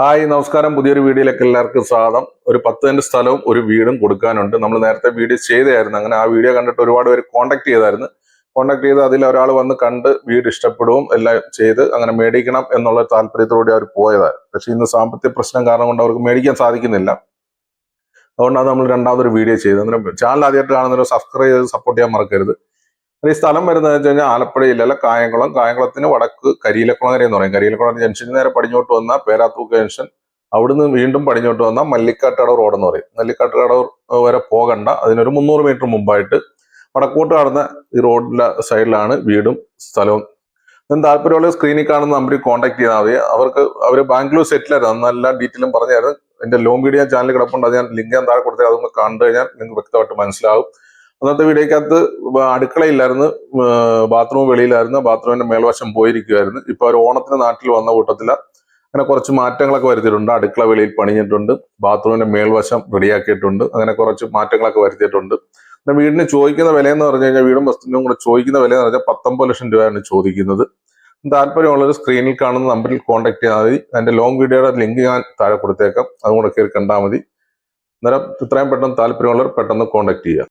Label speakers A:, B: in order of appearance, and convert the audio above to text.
A: Hi നമസ്കാരം. പുതിയൊരു വീഡിയോയിലേക്ക് എല്ലാവർക്കും സ്വാഗതം. ഒരു പത്ത് സെന്റ് സ്ഥലവും ഒരു വീടും കൊടുക്കാനുണ്ട്. നമ്മൾ നേരത്തെ വീഡിയോ ചെയ്തായിരുന്നു. അങ്ങനെ ആ വീഡിയോ കണ്ടിട്ട് ഒരുപാട് പേര് കോൺടാക്ട് ചെയ്തായിരുന്നു. കോൺടാക്ട് ചെയ്ത് അതിൽ ഒരാൾ വന്ന് കണ്ട് വീട് ഇഷ്ടപ്പെടുകയും എല്ലാം ചെയ്ത് അങ്ങനെ മേടിക്കണം എന്നുള്ള താല്പര്യത്തോടെ അവർ പോയതായിരുന്നു പക്ഷേ ഇന്ന് സാമ്പത്തിക പ്രശ്നം കാരണം കൊണ്ട് അവർക്ക് മേടിക്കാൻ സാധിക്കുന്നില്ല. അതുകൊണ്ടാണ് നമ്മൾ രണ്ടാമതൊരു വീഡിയോ ചെയ്തത്. അന്നേരം ചാനൽ ആദ്യമായിട്ട് കാണുന്നവർ സബ്സ്ക്രൈബ് ചെയ്ത് സപ്പോർട്ട് ചെയ്യാൻ മറക്കരുത്. ഈ സ്ഥലം വരുന്നത് വെച്ച് കഴിഞ്ഞാൽ ആലപ്പുഴയിൽ അല്ല കായംകുളം. കായംകുളത്തിന് വടക്ക് കരിയിലക്കുളങ്ങര എന്ന് പറയും കരിയിലക്കുളം ജംഗ്ഷന് നേരെ പടിഞ്ഞോട്ട് വന്ന പേരാത്തൂക്ക് ജംഗ്ഷൻ. അവിടുന്ന് വീണ്ടും പടിഞ്ഞോട്ട് വന്ന മല്ലിക്കാട്ടടവ് റോഡ് എന്ന് പറയും. മല്ലിക്കാട്ടടവ് വരെ പോകണ്ട. അതിനൊരു മുന്നൂറ് മീറ്റർ മുമ്പായിട്ട് വടക്കോട്ട് കടന്ന ഈ റോഡിലെ സൈഡിലാണ് വീടും സ്ഥലവും. ഞാൻ താല്പര്യമുള്ള സ്ക്രീനിൽ കാണുന്ന നമ്പറിൽ കോൺടാക്ട് ചെയ്താൽ മതി. അവർക്ക് അവർ ബാംഗ്ലൂർ സെറ്റിലായിരുന്നു. അന്ന് എല്ലാ ഡീറ്റെയിലും പറഞ്ഞായിരുന്നു. എന്റെ ലോങ് വീഡിയോ ചാനൽ കിടപ്പുണ്ട്. അത് ഞാൻ ലിങ്ക് ഞാൻ താഴെ കൊടുത്തത് അതൊന്ന് കണ്ടു കഴിഞ്ഞാൽ നിങ്ങൾക്ക് വ്യക്തമായിട്ട് മനസ്സിലാവും. അന്നത്തെ വീഡിയോക്കകത്ത് അടുക്കളയില്ലായിരുന്നു ബാത്റൂം വെളിയിലായിരുന്നു ബാത്റൂമിന്റെ മേൽവശം പോയിരിക്കുമായിരുന്നു ഇപ്പൊ അവർ ഓണത്തിന് നാട്ടിൽ വന്ന കൂട്ടത്തില അങ്ങനെ കുറച്ച് മാറ്റങ്ങളൊക്കെ വരുത്തിയിട്ടുണ്ട്. അടുക്കള വെളിയിൽ പണിഞ്ഞിട്ടുണ്ട് ബാത്റൂമിന്റെ മേൽവശം റെഡിയാക്കിയിട്ടുണ്ട് അങ്ങനെ കുറച്ച് മാറ്റങ്ങളൊക്കെ വരുത്തിയിട്ടുണ്ട്. വീടിന് ചോദിക്കുന്ന വില എന്ന് പറഞ്ഞു കഴിഞ്ഞാൽ വീടും വസ്തുവിനും കൂടെ ചോദിക്കുന്ന വില എന്ന് പറഞ്ഞാൽ പത്തൊമ്പത് ലക്ഷം രൂപയാണ് ചോദിക്കുന്നത്. താല്പര്യമുള്ളൊരു സ്ക്രീനിൽ കാണുന്ന നമ്പറിൽ കോൺടാക്ട് ചെയ്താൽ മതി. അതിന്റെ ലോങ് വീഡിയോയുടെ ലിങ്ക് ഞാൻ താഴെ കൊടുത്തേക്കാം. അതും കൂടെ കയറി കണ്ടാൽ മതി. അന്നേരം ഇത്രയും പെട്ടെന്ന് താല്പര്യമുള്ളവർ പെട്ടെന്ന് കോൺടാക്ട് ചെയ്യുക.